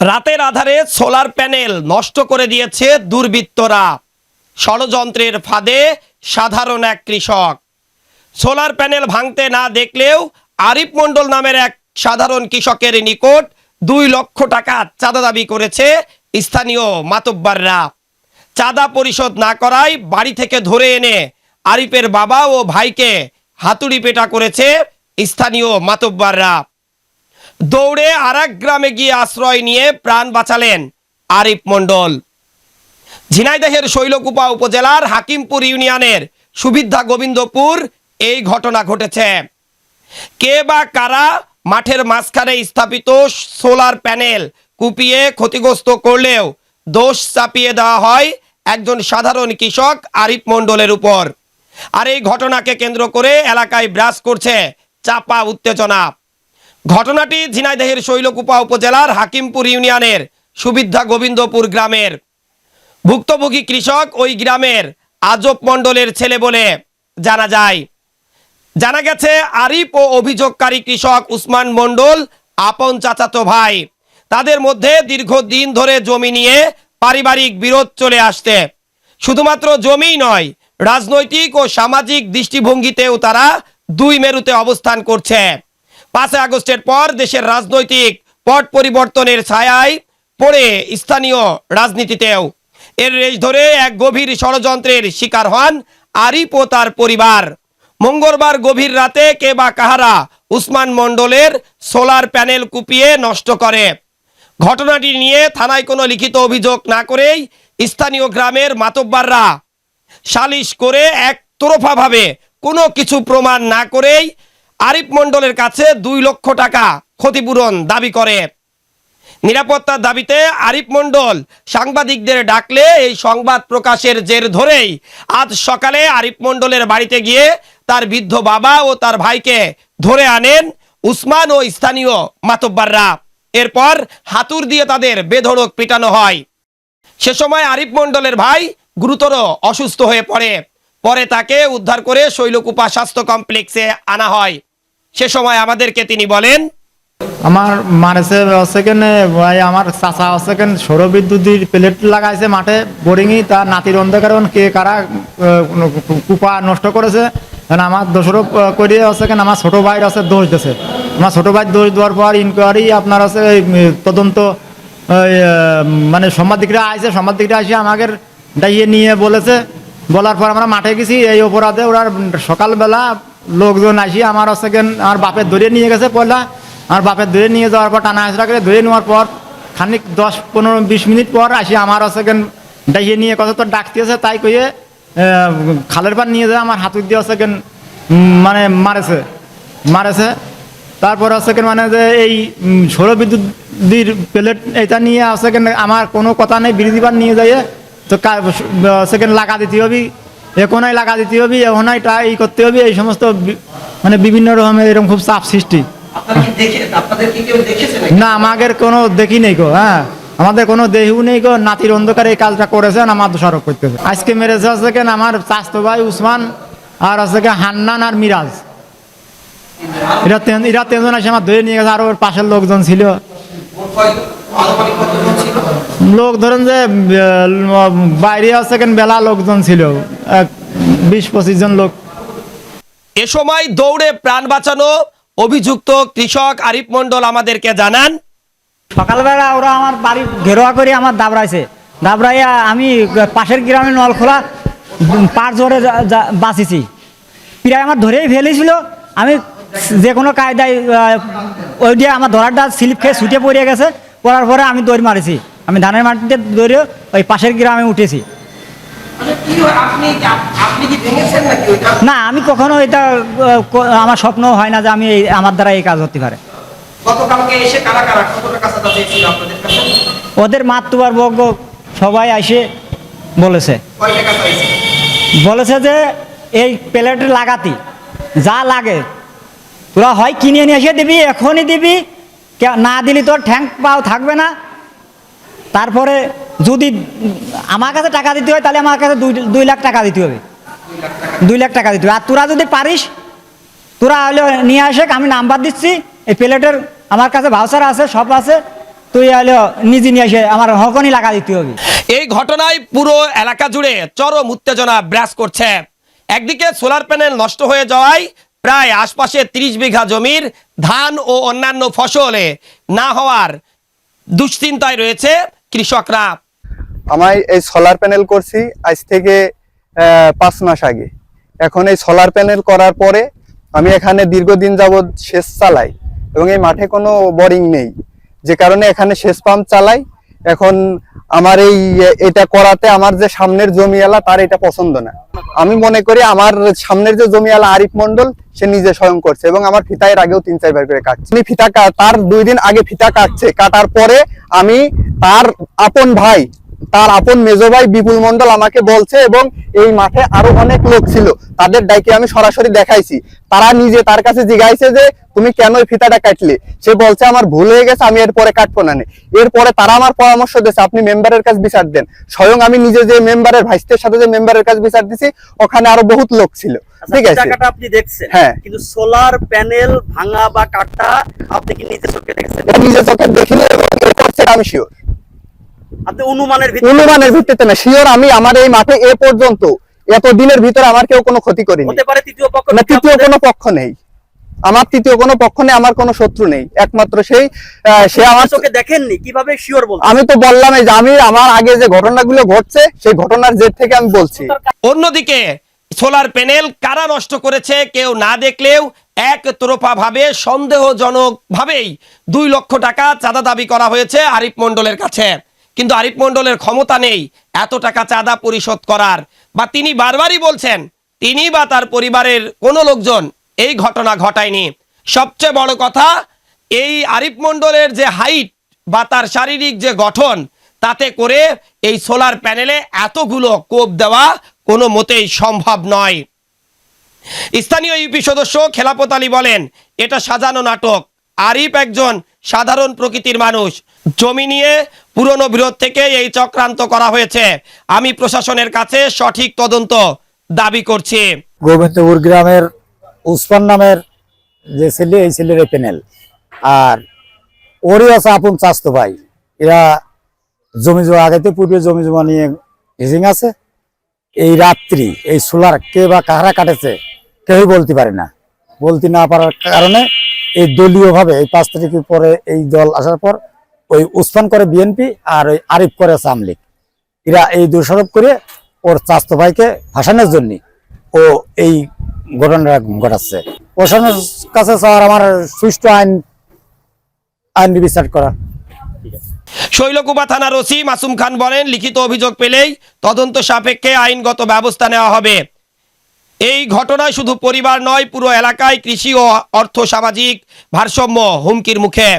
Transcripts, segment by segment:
রাতের আধারে solar panel নষ্ট করে দিয়েছে দুর্বৃত্তরা। ষড়যন্ত্রের ফাঁদে সাধারণ এক কৃষক। সোলার প্যানেল ভাঙতে না দেখলেও আরিফ মণ্ডল নামের এক সাধারণ কৃষকের নিকট দুই লক্ষ টাকা চাঁদা দাবি করেছে স্থানীয় মাতব্বাররা। চাঁদা পরিশোধ না করায় বাড়ি থেকে ধরে এনে আরিফের বাবা ও ভাইকে হাতুড়ি পেটা করেছে স্থানীয় মাতব্বাররা। দৌড়ে আর গ্রামে গিয়ে আশ্রয় নিয়ে প্রাণ বাঁচালেন আরিফ মণ্ডল। ঝিনাইদহের শৈলকুপা উপজেলার হাকিমপুর ইউনিয়নের সুবিধা গোবিন্দপুর এই ঘটনা ঘটেছে। কে বা কারা মাঠের মাঝখানে স্থাপিত সোলার প্যানেল কুপিয়ে ক্ষতিগ্রস্ত করলেও দোষ চাপিয়ে দেওয়া হয় একজন সাধারণ কৃষক আরিফ মণ্ডলের উপর। আর এই ঘটনাকে কেন্দ্র করে এলাকায় ব্রাস করছে চাপা উত্তেজনা। ঘটনাটি ঝিনাইদহের শৈলকুপা উপজেলার হাকিমপুর ইউনিয়নের সুবিধা গোবিন্দপুর গ্রামের। ভুক্তভোগী কৃষক ওই গ্রামের আজব মণ্ডলের ছেলে বলে জানা যায়। জানা গেছে, আরিফ ও অভিযোগকারী কৃষক উসমান মণ্ডল, আপন চাচাতো ভাই, তাদের মধ্যে দীর্ঘদিন ধরে জমি নিয়ে পারিবারিক বিরোধ চলে আসতে শুধুমাত্র জমিই নয়, রাজনৈতিক ও সামাজিক দৃষ্টিভঙ্গিতেও তারা দুই মেরুতে অবস্থান করছে। পাঁচই আগস্টের পর দেশের রাজনৈতিক পট পরিবর্তনের ছায়ায় পড়ে স্থানীয় রাজনীতিতেও। এর রেশ ধরে এক গভীর ষড়যন্ত্রের শিকার হন আরিফ ও তার পরিবার। মঙ্গলবার গভীর রাতে কে বা কাহারা উসমান মণ্ডলের সোলার প্যানেল কুপিয়ে নষ্ট করে। ঘটনাটি নিয়ে থানায় কোনো লিখিত অভিযোগ না করেই স্থানীয় গ্রামের মাতব্বাররা সালিশ করে এক তরফাভাবে কোনো কিছু প্রমাণ না করেই আরিফ মণ্ডলের কাছে দুই লক্ষ টাকা ক্ষতিপূরণ দাবি করে। নিরাপত্তার দাবিতে আরিফ মণ্ডল সাংবাদিকদের ডাকলে এই সংবাদ প্রকাশের জের ধরেই আজ সকালে আরিফ মণ্ডলের বাড়িতে গিয়ে তার বৃদ্ধ বাবা ও তার ভাইকে ধরে আনেন উসমান ও স্থানীয় মাতব্বাররা। এরপর হাতুর দিয়ে তাদের বেধড়ক পিটানো হয়। সে সময় আরিফ মণ্ডলের ভাই গুরুতর অসুস্থ হয়ে পড়ে। পরে তাকে উদ্ধার করে শৈলকুপা স্বাস্থ্য কমপ্লেক্সে আনা হয়। সে সময় আমাদেরকে তিনি বলেন, আমার মারেছে সেকেন্ড ভাই, আমার চাচা সেকেন্ড সৌর বিদ্যুতের প্লেট লাগাইছে মাঠে, বোরিংই তার নাতির অন্ধকার কে কারা কুপা নষ্ট করেছে। আমার দোষরূপ করিয়ে সেকেন্ড আমার ছোট ভাইয়ের আছে দোষ দিয়েছে। আমার ছোট ভাই দোষ দেওয়ার পর ইনকোয়ারি আপনার আছে তদন্ত মানে সাংবাদিকরা আইছে, সাংবাদিকরা এসে আমাকে ডাইয়ে নিয়ে বলেছে। বলার পর আমরা মাঠে গেছি, এই অপরাধে ওরা সকালবেলা লোকজন আসি, আমার সেকেন্ড আমার বাপের ধরে নিয়ে গেছে পয়লা। আমার বাপের ধরে নিয়ে যাওয়ার পর টানা হাসরা করে ধরে নেওয়ার পর খানিক দশ, পনেরো, বিশ মিনিট পর আসি, আমার সেকেন্ড ডাইয়ে নিয়ে কত তো ডাকতেছে তাই কইয়ে খালের পার নিয়ে যায়, আমার হাতুর দিয়ে সেকেন্ড মানে মারেছে মারেছে। তারপর সেকেন্ড মানে যে এই সৌর বিদ্যুৎ প্লেট এটা নিয়ে সেকেন্ড আমার কোনো কথা নেই বিরোধীবার নিয়ে যাইয়ে, তো সেকেন্ড লাগা দিতে হবে। এখনই লাগা দিতে হবে এখনই টা এই করতে হবে এই সমস্ত মানে বিভিন্ন রকমের এরকম খুব চাপ সৃষ্টি। না আমাদের কোনো দেখি নেই গো হ্যাঁ। আমাদের কোনো দেহিও নেই গো নাতির অন্ধকারে এই কাজটা করেছেন আমার দোষারোপ করতেছে আজকে মেরেছে হচ্ছে কেন আমার চাস্তো ভাই উসমান আর হচ্ছে কি হান্নান আর মিরাজ। এরা এরা তিনজন এসে আমার ধরে নিয়ে গেছে আর ওর পাশের লোকজন ছিল। লোক ধরেন যে বাইরে কেন বেলা লোকজন ছিল এক বিশ পঁচিশ জন লোক। এ সময় দৌড়ে প্রাণ বাঁচানো অভিযুক্ত কৃষক আরিফ মন্ডল আমাদেরকে জানান। সকালবেলা ওরা আমার বাড়ি ঘেরোয়া করে আমার দাবড়াইছে। দাবড়াইয়া আমি পাশের গ্রামে নলখোলা পার জোরে যা- যা- বাঁচিছি। প্রায় আমার ধরেই ফেলেছিল। আমি যে কোনো কায়দায় ওই দিয়ে আমার ধরারটা স্লিপ খেয়ে ছুটে পড়ে গেছে পড়ার পরে আমি দৌড় মারেছি। আমি ধানের মাটিতে দৌড়ে ওই পাশের গ্রামে উঠেছি। না আমি কখনো এটা আমার স্বপ্ন হয় না যে আমি আমার দ্বারা এই কাজ হতে পারে। ওদের মাতৃবার বর্গ সবাই এসে বলেছে। বলেছে যে এই প্লেট লাগাতি যা লাগে তোরা হয় কিনে নিয়ে এসে দিবি, এখনই দিবি। না দিলি তোর ঠ্যাং পাও থাকবে না। তারপরে যদি আমার কাছে টাকা দিতে হয়, তাহলে আমার কাছে দুই দুই লাখ টাকা দিতে হবে। দুই লাখ টাকা দিতে হবে। আর তোরা যদি পারিস, তোরা হলে নিয়ে আসে, আমি নাম্বার দিচ্ছি, এই প্লেটের আমার কাছে ভাউচার আছে, সব আছে। তুই হলো নিজে নিয়ে আসে আমার হকনি লাগা দিতে হবে। এই ঘটনায় পুরো এলাকা জুড়ে চরম উত্তেজনা বিরাজ করছে। একদিকে সোলার প্যানেল নষ্ট হয়ে যাওয়ায় প্রায় আশপাশে ৩০ বিঘা জমির ধান ও অন্যান্য ফসলে না হওয়ার দুশ্চিন্তায় রয়েছে কৃষকরা। আমায় এই সোলার প্যানেল করছি আজ থেকে পাঁচ মাস আগে। এখন এই সোলার প্যানেল করার পরে আমি এখানে দীর্ঘদিন যাবৎ সেচ চালাই এবং এই মাঠে কোনো বোরিং নেই। যে কারণে এখানে সেচ পাম্প চালাই এখন আমার এই, এটা করাতে আমার যে সামনের জমিওয়ালা, তার এটা পছন্দ না। আমি মনে করি আমার সামনের যে জমিওয়ালা আরিফ মন্ডল সে নিজে স্বয়ং করছে এবং আমার ফিতা এর আগেও তিন চারবার করে কাটছে। উনি ফিতা তার দুই দিন আগে ফিতা কাটছে। কাটার পরে আমি তার আপন ভাই তার আপন মেজো ভাই বিপুল মন্ডল আমাকে বলছে এবং এই মাঠে আরও অনেক লোক ছিল। তাদের ডাইকে আমি সরাসরি দেখাইছি। তারা নিজে তার কাছে জিজ্ঞাসা যে তুমি কেন এই ফিতাটা কাটলে? সে বলছে আমার ভুল হয়ে গেছে আমি এরপরে কাটবো না এরপরে তারা আমার পরামর্শ দিয়েছে আপনি মেম্বারের কাছে বিচার দেন। স্বয়ং আমি নিজে যে মেম্বারের ভাইসদের সাথে যে মেম্বারের কাছে বিচার দিছি ওখানে আরও বহুত লোক ছিল। আচ্ছা, ঠিক আছে? আপনি দেখছেন। হ্যাঁ। কিন্তু সোলার প্যানেল ভাঙা বা কাটা আপনি কি নিজে চোখে দেখছেন? নিজে চোখে দেখিনি আমি শিওর অনুমানের ভিত্তিতে না শিওর আমি আমার এই মাঠে এ পর্যন্ত এত দিনের ভিতরে আমার কেউ কোনো ক্ষতি করেনি। তৃতীয় না তৃতীয় কোনো পক্ষ নেই। আমার তৃতীয় কোনো পক্ষ নেই আমার কোনো শত্রু নেই। একমাত্র সেই সে আমার চোখে দেখেননি কীভাবে শিওর বলতে আমি তো বললাম যে আমি আমার আগে যে ঘটনাগুলো ঘটছে সেই ঘটনার জের থেকে আমি বলছি। অন্যদিকে সোলার প্যানেল কারা নষ্ট করেছে কেউ না দেখলেও এক তরফা ভাবে সন্দেহজনক ভাবেই দুই লক্ষ টাকা চাঁদা দাবি করা হয়েছে আরিফ মণ্ডলের কাছে। কিন্তু আরিফ মণ্ডলের ক্ষমতা নেই এত টাকা চাঁদা পরিশোধ করার। বা তিনি বারবারই বলছেন, তিনি বা তার পরিবারের কোনো লোকজন এই ঘটনা ঘটায়নি। সবচেয়ে বড় কথা, এই আরিফ মণ্ডলের যে হাইট বা তার শারীরিক যে গঠন, তাতে করে এই সোলার প্যানেলে এতগুলো কোপ দেওয়া কোনো মতেই সম্ভব নয়। স্থানীয় ইউপি সদস্য খেলাপত আলী বলেন, এটা সাজানো নাটক। আরিফ একজন সাধারণ প্রকৃতির মানুষ। জমি নিয়ে পুরনো বিরোধ থেকে এই চক্রান্ত করা হয়েছে। আমি প্রশাসনের কাছে সঠিক তদন্ত দাবি করছি। গোবিন্দপুর গ্রামের উসমান নামের যে ছেলে, এই ছেলের প্যানেল। আর ওরই আছে আপন চাস্তো ভাই। এরা জমি জমা আগেতে পূর্বে জমি জমা নিয়ে হিজিং আছে। এই রাত্রি, এই সোলার কে বা কাহারা কাটেছে, কেউই বলতে পারে না। বলতে না পারার কারণে এই দলীয় ভাবে এই পাঁচ তারিখের পরে এই দল আসার পর ওই উসমান করে বিএনপি আর ওই আরিফ করে সামলিক এরা এই দোষারোপ করে ওর চাস্তো ভাইকে ভাসানোর জন্য ও এই ঘটনাটা ঘটাচ্ছে। প্রশাসনের কাছে স্যার আমার সুষ্ঠু আইন আইন বিচার করা। শৈলকুপা থানার ওসি মাসুম খান বলেন, লিখিত অভিযোগ পেলেই তদন্ত সাপেক্ষে আইনগত ব্যবস্থা নেওয়া হবে। এই ঘটনায় শুধু পরিবার নয়, পুরো এলাকায় কৃষি ও অর্থ সামাজিক ভারসাম্য হুমকির মুখে।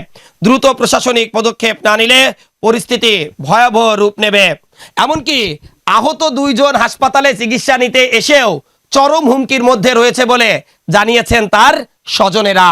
দ্রুত প্রশাসনিক পদক্ষেপ না নিলে পরিস্থিতি ভয়াবহ রূপ নেবে। এমনকি আহত দুইজন হাসপাতালে চিকিৎসা নিতে এসেও চরম হুমকির মধ্যে রয়েছে বলে জানিয়েছেন তার স্বজনেরা।